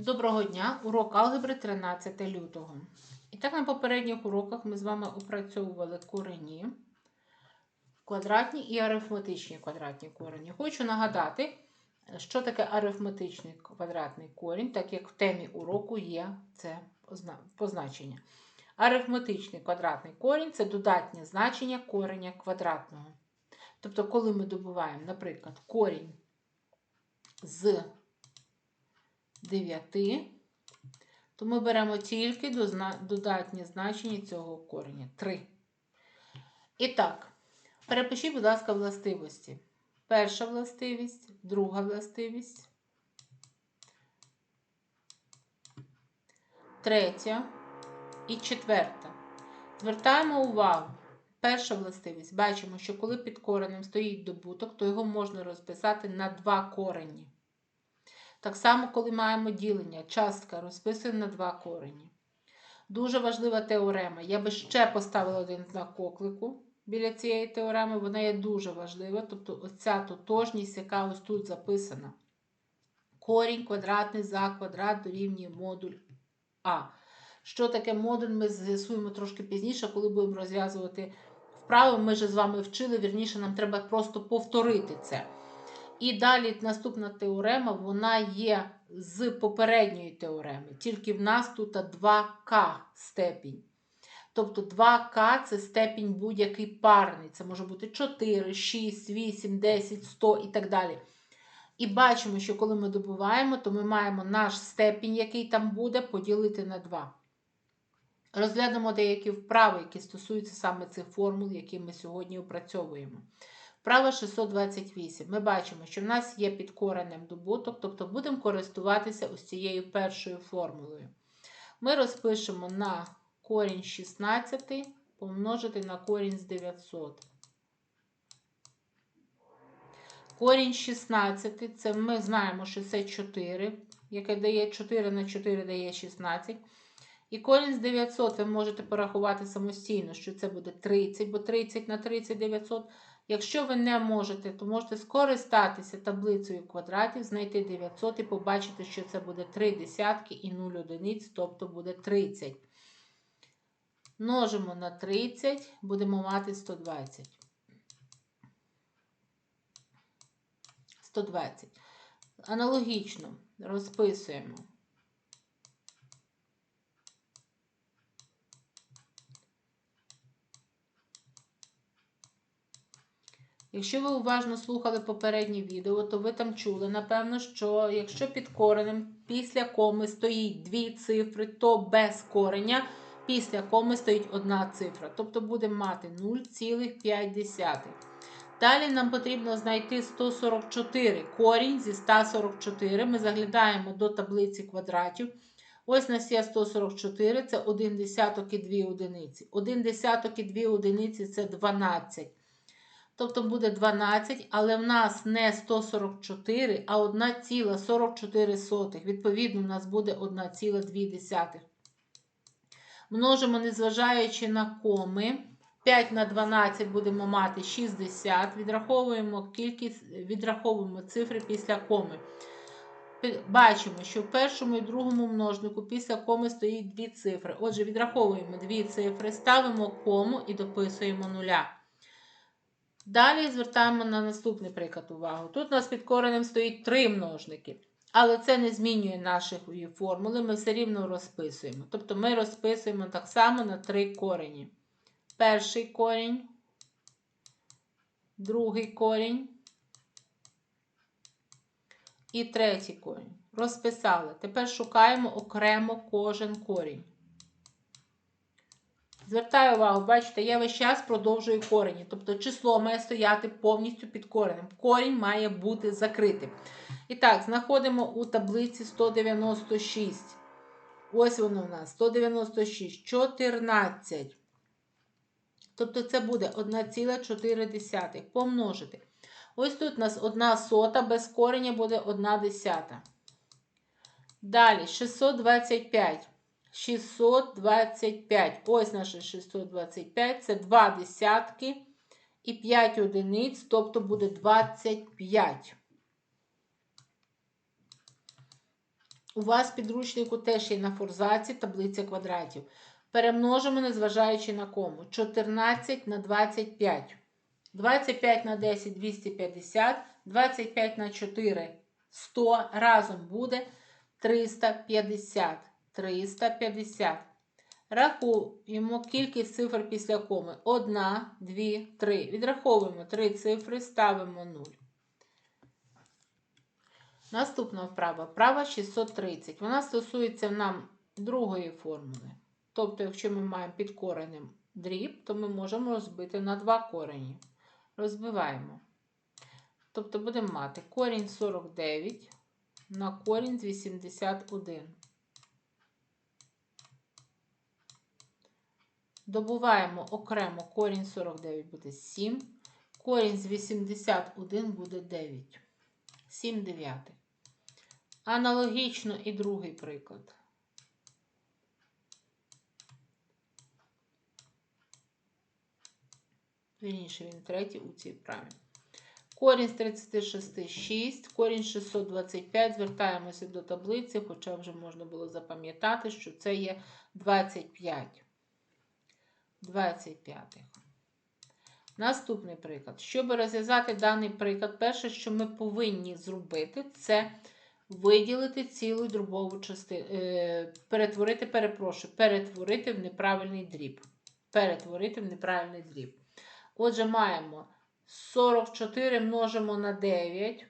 Доброго дня! Урок алгебри 13 лютого. І так, на попередніх уроках ми з вами опрацьовували корені, квадратні і арифметичні квадратні корені. Хочу нагадати, що таке арифметичний квадратний корінь, так як в темі уроку є це позначення. Арифметичний квадратний корінь це додатнє значення кореня квадратного. Тобто, коли ми добуваємо, наприклад, корінь з 9, то ми беремо тільки додатнє значення цього кореня 3. І так, перепишіть, будь ласка, властивості. Перша властивість, друга властивість, третя і четверта. Звертаємо увагу. Перша властивість. Бачимо, що коли під коренем стоїть добуток, то його можна розписати на два корені. Так само, коли маємо ділення, частка розписуємо на два корені. Дуже важлива теорема. Я би ще поставила один знак оклику біля цієї теореми. Вона є дуже важлива. Тобто, оця тотожність, яка ось тут записана. Корінь квадратний за квадрат дорівнює модуль А. Що таке модуль, ми з'ясуємо трошки пізніше, коли будемо розв'язувати вправи. Ми вже з вами вчили, вірніше, нам треба просто повторити це. І далі наступна теорема, вона є з попередньої теореми. Тільки в нас тут 2К степінь. Тобто 2К це степінь будь-який парний. Це може бути 4, 6, 8, 10, 100 і так далі. І бачимо, що коли ми добуваємо, то ми маємо наш степінь, який там буде, поділити на 2. Розглянемо деякі вправи, які стосуються саме цих формул, які ми сьогодні опрацьовуємо. Вправа 628. Ми бачимо, що в нас є під коренем добуток, тобто будемо користуватися ось цією першою формулою. Ми розпишемо на корінь 16 помножити на корінь з 900. Корінь 16 це ми знаємо, що це 4, яке дає 4 на 4 дає 16. І корінь з 900 ви можете порахувати самостійно, що це буде 30, бо 30 на 30 900. Якщо ви не можете, то можете скористатися таблицею квадратів, знайти 900 і побачити, що це буде 3 десятки і 0 одиниць, тобто буде 30. Множимо на 30, будемо мати 120. 120. Аналогічно розписуємо. Якщо ви уважно слухали попереднє відео, то ви там чули, напевно, що якщо під коренем після коми стоїть дві цифри, то без кореня після коми стоїть одна цифра. Тобто будемо мати 0,5. Далі нам потрібно знайти 144 корінь зі 144. Ми заглядаємо до таблиці квадратів. Ось нас є 144, це 1 десяток і 2 одиниці. 1 десяток і 2 одиниці це 12. Тобто буде 12, але в нас не 144, а 1,44. Відповідно, у нас буде 1,2. Множимо, незважаючи на коми. 5 на 12 будемо мати 60. Відраховуємо кількість, відраховуємо цифри після коми. Бачимо, що в першому і другому множнику після коми стоїть дві цифри. Отже, відраховуємо дві цифри, ставимо кому і дописуємо нуля. Далі звертаємо на наступний приклад увагу. Тут у нас під коренем стоїть три множники. Але це не змінює нашої формули, ми все рівно розписуємо. Тобто ми розписуємо так само на три корені. Перший корінь, другий корінь і третій корінь. Розписали. Тепер шукаємо окремо кожен корінь. Звертаю увагу, бачите, я весь час продовжую корені. Тобто число має стояти повністю під коренем. Корінь має бути закритим. І так, знаходимо у таблиці 196. Ось воно в нас 196, 14. Тобто це буде 1,4 помножити. Ось тут у нас 1 сота, без кореня буде 1 десята. Далі 625. 625. Ось наше 625. Це 2 десятки і 5 одиниць, тобто буде 25. У вас в підручнику теж є на форзаці таблиця квадратів. Перемножимо, незважаючи на кому. 14 на 25. 25 на 10 250, 25 на 4 100. Разом буде 350. 350. Рахуємо кількість цифр після коми. 1, 2, 3. Відраховуємо 3 цифри, ставимо 0. Наступна вправа. Вправа 630. Вона стосується нам другої формули. Тобто, якщо ми маємо під коренем дріб, то ми можемо розбити на два корені. Розбиваємо. Тобто будемо мати корінь 49 на корінь з 81. Добуваємо окремо корінь 49 буде 7, корінь з 81 буде 9. 7 дев'ятих. Аналогічно і другий приклад. Вірніше, він третій у цій вправі. Корінь з 36 6, корінь 625. Звертаємося до таблиці, хоча вже можна було запам'ятати, що це є 25. 25. Наступний приклад. Щоб розв'язати даний приклад, перше, що ми повинні зробити, це виділити цілу дробову частину, е, перетворити, перепрошую, перетворити в неправильний дріб. Перетворити в неправильний дріб. Отже, маємо 44 множимо на 9.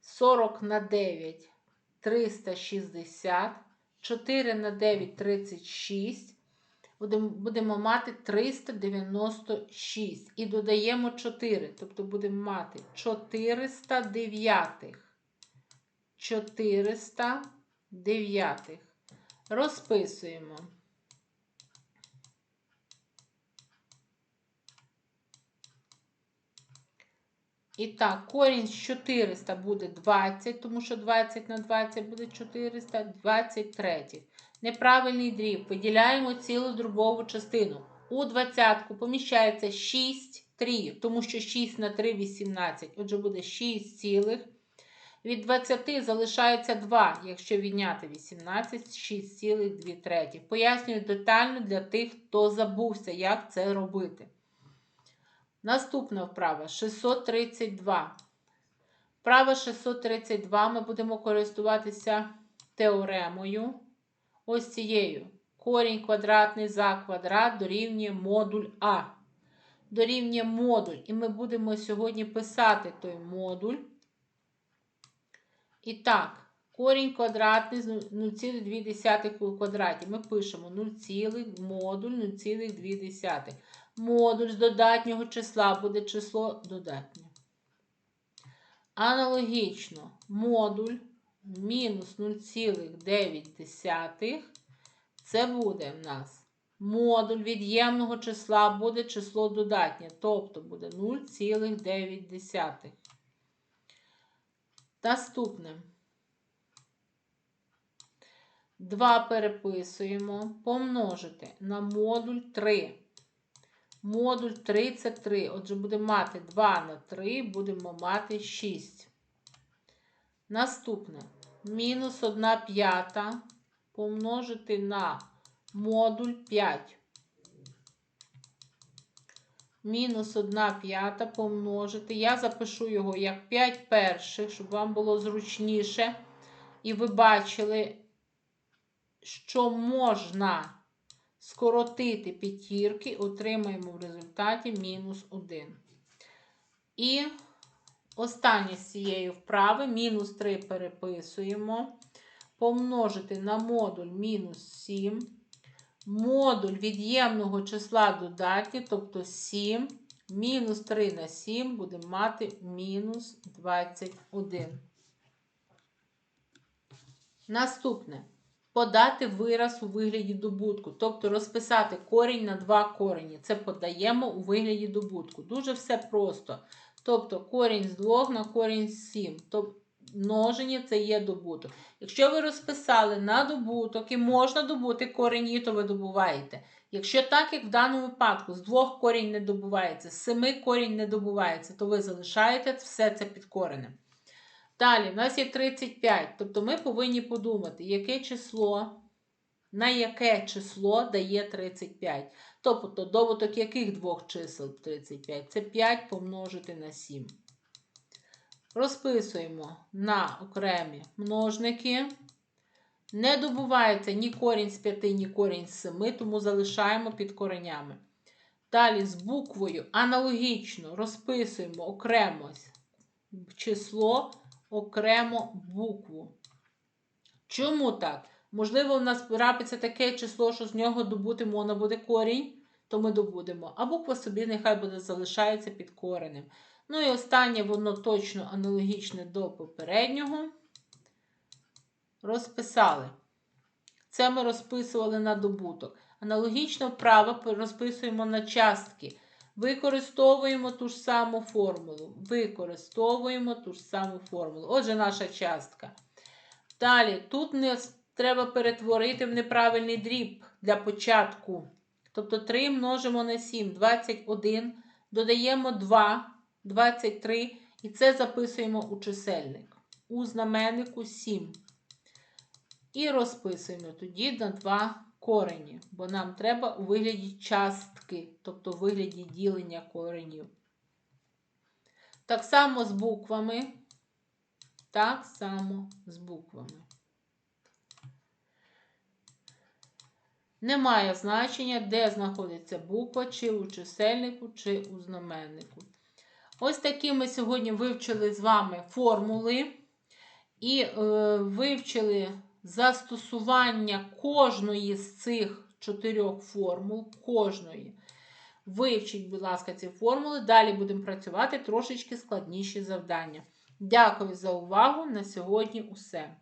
40 на 9 360. 4 на 9 36 будемо, мати 396. І додаємо 4. Тобто будемо мати 409. 409. Розписуємо. І так, корінь з 400 буде 20, тому що 20 на 20 буде 400, 23. Неправильний дріб. Виділяємо цілу дробову частину. У двадцятку поміщається 6 тріїв, тому що 6 на 3 18. Отже, буде 6 цілих. Від 20 залишається 2, якщо відняти 18, 6 цілих 2 треті. Пояснюю детально для тих, хто забувся, як це робити. Наступна вправа 632. Вправа 632 ми будемо користуватися теоремою. Ось цією. Корінь квадратний за квадрат дорівнює модуль А. Дорівнює модуль. І ми будемо сьогодні писати той модуль. І так, корінь квадратний з 0,2 у квадраті. Ми пишемо 0, модуль 0,2. Модуль з додатнього числа буде число додатнє. Аналогічно, модуль мінус 0,9 це буде в нас модуль від'ємного числа буде число додатнє, тобто буде 0,9. Наступне. 2 переписуємо, помножити на модуль 3. Модуль 3 це 3. Отже, будемо мати 2 на 3, будемо мати 6. Наступне. Мінус 1 п'ята помножити на модуль 5. Мінус 1 п'ята помножити. Я запишу його як 5 перших, щоб вам було зручніше. І ви бачили, що можна скоротити п'ятірки, отримаємо в результаті мінус 1. І останнє з цієї вправи, мінус 3 переписуємо. Помножити на модуль мінус 7. Модуль від'ємного числа додатні, тобто 7. Мінус 3 на 7 будемо мати мінус 21. Наступне подати вираз у вигляді добутку, тобто розписати корінь на два корені. Це подаємо у вигляді добутку. Дуже все просто. Тобто корінь з 2 на корінь з 7. Тобто множення це є добуток. Якщо ви розписали на добуток і можна добути корені, то ви добуваєте. Якщо так, як в даному випадку, з двох корінь не добувається, з семи корінь не добувається, то ви залишаєте все це під коренем. Далі, в нас є 35. Тобто ми повинні подумати, яке число, на яке число дає 35. Тобто добуток яких двох чисел 35? Це 5 помножити на 7. Розписуємо на окремі множники. Не добувається ні корінь з 5, ні корінь з 7, тому залишаємо під коренями. Далі з буквою аналогічно розписуємо окремо число, окремо букву. Чому так? Можливо, у нас трапиться таке число, що з нього добути можна буде корінь, то ми добудемо. А буква собі нехай буде залишається під коренем. Ну і останнє, воно точно аналогічне до попереднього. Розписали. Це ми розписували на добуток. Аналогічно вправо розписуємо на частки. Використовуємо ту ж саму формулу. Використовуємо ту ж саму формулу. Отже, наша частка. Далі, тут не треба перетворити в неправильний дріб для початку. Тобто 3 множимо на 7, 21, додаємо 2, 23, і це записуємо у чисельник. У знаменнику 7. І розписуємо тоді на 2 корені, бо нам треба у вигляді частки, тобто у вигляді ділення коренів. Так само з буквами. Так само з буквами. Немає значення, де знаходиться буква, чи у чисельнику, чи у знаменнику. Ось такі ми сьогодні вивчили з вами формули і е, вивчили застосування кожної з цих чотирьох формул, кожної. Вивчіть, будь ласка, ці формули. Далі будемо працювати трошечки складніші завдання. Дякую за увагу! На сьогодні усе.